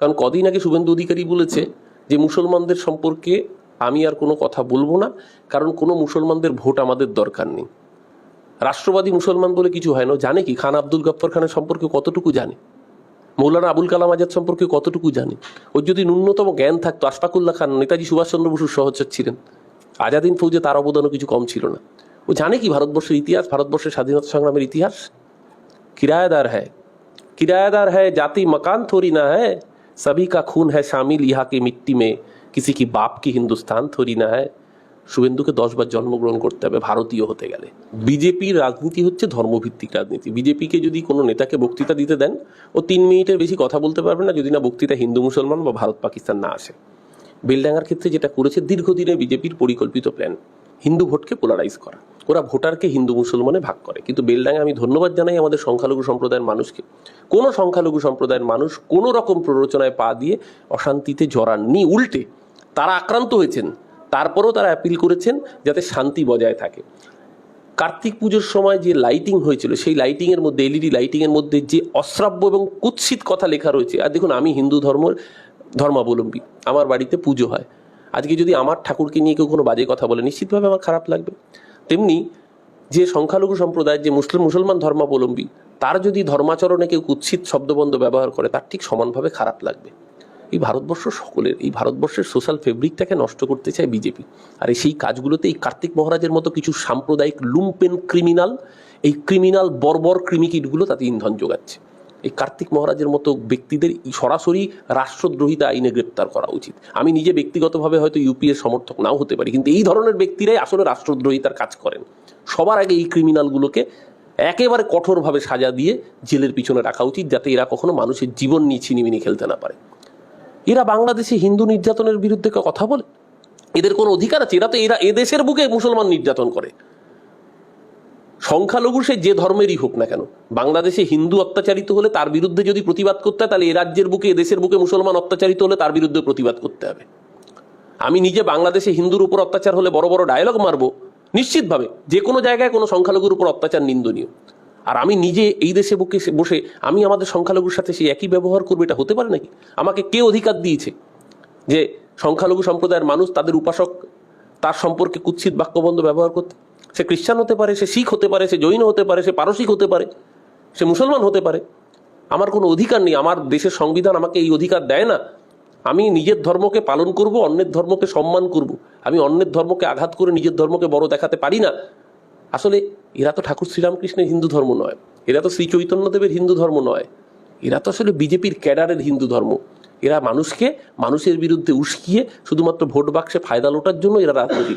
কারণ কদিন আগে শুভেন্দু অধিকারী বলেছে যে মুসলমানদের সম্পর্কে আমি আর কোনো কথা বলব না, কারণ কোনো মুসলমানদের ভোট আমাদের দরকার নেই। রাষ্ট্রবাদী মুসলমান বলে কিছু হয় না। জানে কি? খান আব্দুল গফর খানের সম্পর্কে কতটুকু জানে? মৌলানা আবুল কালাম আজাদ সম্পর্কে কতটুকু জানে? ওর যদি ন্যূনতম জ্ঞান থাকতো, আশফাকুল্লাহ খান, নেতাজি সুভাষচন্দ্র বসুর সহচর ছিলেন। আজাদিন ফৌজে তার অবদানও কিছু কম ছিল না। ও জানে কি ভারতবর্ষের ইতিহাস? ভারতবর্ষের স্বাধীনতা সংগ্রামের ইতিহাস? কিরায়াদার হ্যায়। কিরায়াদার হ্যায়, জাতি মকান থরি না হ্যায়। सभी का खून है शामिल यहाँ की मिट्टी में किसी की बाप की हिंदुस्तान थोड़ी ना है শুভেন্দুকে দশবার জন্মগ্রহণ করতে হবে ভারতীয় হতে গেলে বিজেপির রাজনীতি হচ্ছে ধর্মভিত্তিক রাজনীতি বিজেপিকে যদি কোনো নেতাকে বক্তৃতা দিতে দেন ও তিন মিনিটের বেশি কথা বলতে পারবে না যদি না বক্তৃতা হিন্দু মুসলমান বা ভারত পাকিস্তান না আসে বেলডাঙ্গার ক্ষেত্রে যেটা করেছে দীর্ঘদিনে বিজেপির পরিকল্পিত প্ল্যান হিন্দু ভোটকে পোলারাইজ করা ওরা ভোটারকে হিন্দু মুসলমানে ভাগ করে। কিন্তু বেলডাঙ্গা আমি ধন্যবাদ জানাই আমাদের সংখ্যালঘু সম্প্রদায়ের মানুষকে। কোনো সংখ্যালঘু সম্প্রদায়ের মানুষ কোনো রকম প্ররোচনায় পা দিয়ে অশান্তিতে জড়াননি, উল্টে। তারা আক্রান্ত হয়েছেন, তারপরেও তারা অ্যাপিল করেছেন যাতে শান্তি বজায় থাকে। কার্তিক পুজোর সময় যে লাইটিং হয়েছিল, সেই লাইটিং এর মধ্যে এলইডি লাইটিং এর মধ্যে যে অশ্রাব্য এবং কুৎসিত কথা লেখা রয়েছে, আর দেখুন আমি হিন্দু ধর্মের ধর্মাবলম্বী, আমার বাড়িতে পুজো হয়। আজকে যদি আমার ঠাকুরকে নিয়ে কেউ কোনো বাজে কথা বলে, নিশ্চিতভাবে আমার খারাপ লাগবে। তেমনি যে সংখ্যালঘু সম্প্রদায় যে মুসলিম, মুসলমান ধর্মাবলম্বী, তার যদি ধর্মাচরণে কেউ কুৎসিত শব্দবন্ধ ব্যবহার করে, তার ঠিক সমানভাবে খারাপ লাগবে। এই ভারতবর্ষ সকলের, এই ভারতবর্ষের সোশ্যাল ফেব্রিকটাকে নষ্ট করতে চায় বিজেপি। আর এই সেই কাজগুলোতে এই কার্তিক মহারাজের মতো কিছু সাম্প্রদায়িক লুম্পেন ক্রিমিনাল, এই ক্রিমিনাল বর্বর ক্রিমিকিটগুলো তাতে ইন্ধন যোগাচ্ছে। এই কার্তিক মহারাজের মতো ব্যক্তিদের সরাসরি রাষ্ট্রদ্রোহিতা আইনে গ্রেপ্তার করা উচিত। আমি নিজে ব্যক্তিগতভাবে হয়তো ইউপিএর সমর্থক নাও হতে পারি, কিন্তু এই ধরনের ব্যক্তিরাই আসলে রাষ্ট্রদ্রোহিতার কাজ করেন। সবার আগে এই ক্রিমিনালগুলোকে একেবারে কঠোরভাবে সাজা দিয়ে জেলের পিছনে রাখা উচিত, যাতে এরা কখনো মানুষের জীবন নিয়ে ছিনিমিনি খেলতে না পারে। এরা বাংলাদেশে হিন্দু নির্যাতনের বিরুদ্ধে কথা বলে? এদের কোনো অধিকার আছে? এরা তো এরা এদেশের বুকে মুসলমান নির্যাতন করে। সংখ্যালঘু সে যে ধর্মেরই হোক না কেন, বাংলাদেশে হিন্দু অত্যাচারিত হলে তার বিরুদ্ধে যদি প্রতিবাদ করতে হয়, তাহলে এ রাজ্যের বুকে এদেশের বুকে মুসলমান অত্যাচারিত হলে তার বিরুদ্ধে প্রতিবাদ করতে হবে। আমি নিজে বাংলাদেশে হিন্দুর উপর অত্যাচার হলে বড় বড় ডায়লগ মারবো, নিশ্চিতভাবে যে কোনো জায়গায় কোনো সংখ্যালঘুর উপর অত্যাচার নিন্দনীয়। আর আমি নিজে এই দেশে বুকে বসে আমি আমাদের সংখ্যালঘুর সাথে সেই একই ব্যবহার করব, এটা হতে পারে নাকি? আমাকে কে অধিকার দিয়েছে যে সংখ্যালঘু সম্প্রদায়ের মানুষ তাদের উপাসক, তার সম্পর্কে কুৎসিত বাক্যবন্ধ ব্যবহার করতে? সে খ্রিস্টান হতে পারে, সে শিখ হতে পারে, সে জৈন হতে পারে, সে পারসিক হতে পারে, সে মুসলমান হতে পারে। আমার কোনো অধিকার নেই, আমার দেশের সংবিধান আমাকে এই অধিকার দেয় না। আমি নিজের ধর্মকে পালন করব, অন্যের ধর্মকে সম্মান করব। আমি অন্যের ধর্মকে আঘাত করে নিজের ধর্মকে বড় দেখাতে পারি না। আসলে এরা তো ঠাকুর শ্রীরামকৃষ্ণের হিন্দু ধর্ম নয়, এরা তো শ্রী চৈতন্যদেবের হিন্দু ধর্ম নয়। এরা তো আসলে বিজেপির ক্যাডারের হিন্দু ধর্ম। এরা মানুষকে মানুষের বিরুদ্ধে উস্কিয়ে শুধুমাত্র ভোট বাক্সে ফায়দা লোটার জন্য এরা রাজনীতি করে।